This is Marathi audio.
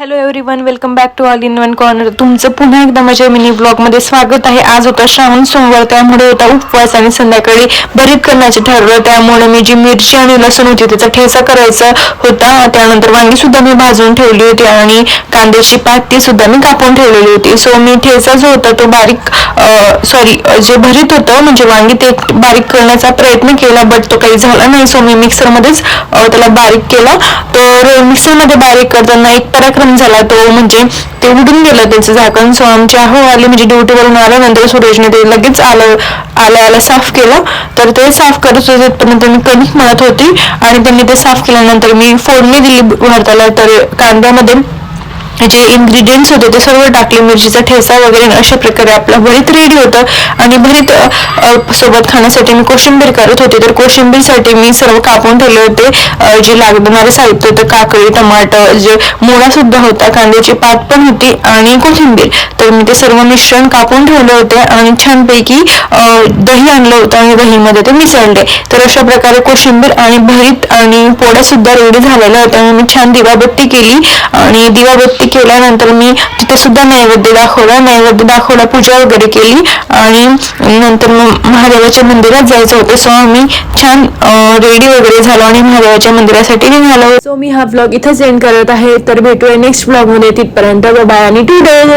Hello everyone welcome back to all in one corner तुमचं पुन्हा एकदा माझ्या मिनी ब्लॉगमध्ये स्वागत आहे. आज होता श्रावण सोमवार त्यामुळे होता उपवास आणि संध्याकाळी भरीत करण्याचे ठरलं त्यामुळे मी जी मिरची आणि लसूण होती त्याचा ठेचा करायचा होता. त्यानंतर वांगी सुद्धा मी भाजून ठेवली होती आणि कांद्याची पात ती सुद्धा मी कापून ठेवलेली होती. सो मी ठेचा जो होता तो बारीक सॉरी जे भरीत होतं म्हणजे वांगी ते बारीक करण्याचा प्रयत्न केला बट तो काही झाला नाही. सो मी मिक्सरमध्येच त्याला बारीक केला. तर मिक्सरमध्ये बारीक करताना एक पराक्रम झाला तो म्हणजे ते उडून गेलं त्याचं झाकण. सो आमचे आहो आले म्हणजे ड्युटीवरून आल्यानंतर सुरेशने ते लगेच आलं आल्या आल्या साफ केलं. तर ते साफ करत होते. तिथपर्यंत मी कणिक मळत होती. आणि त्यांनी ते साफ केल्यानंतर मी फोडणी दिली भारताला. तर कांद्यामध्ये जे इन्ग्रेडियंट्स होते ते सर्व टाकले मिरचीचा ठेचा वगैरे अशा प्रकारे आपलं भरीत रेडी होतं. आणि भरीत सोबत खाण्यासाठी मी कोशिंबीर करत होते. तर कोशिंबीरसाठी मी सर्व कापून ठेवले होते. जे लागणारे साहित्य होतं काकडी टमाटर जे मुळा सुद्धा होता कांद्याची पात पण होती आणि कोशिंबीर. तर मी ते सर्व मिश्रण कापून ठेवले होते आणि छानपैकी दही आणलं होतं आणि दहीमध्ये ते मिसळले. तर अशा प्रकारे कोशिंबीर आणि भरीत आणि पोळ्या सुद्धा रेडी झालेल्या होत्या. आणि मी छान दिवाबत्ती केली आणि दिवाबत्ती केल्यानंतर मी तिथे सुद्धा नैवेद्य दाखवला. नैवेद्य दाखवला पूजा वगैरे केली. आणि नंतर मग महादेवाच्या मंदिरात जायचं होतं. सो आम्ही छान रेडी वगैरे झालो आणि महादेवाच्या मंदिरासाठी निघालो. सो मी हा ब्लॉग इथंच एंड करत आहे. तर भेटूया नेक्स्ट ब्लॉगमध्ये तिथपर्यंत. बाय आणि टू डेज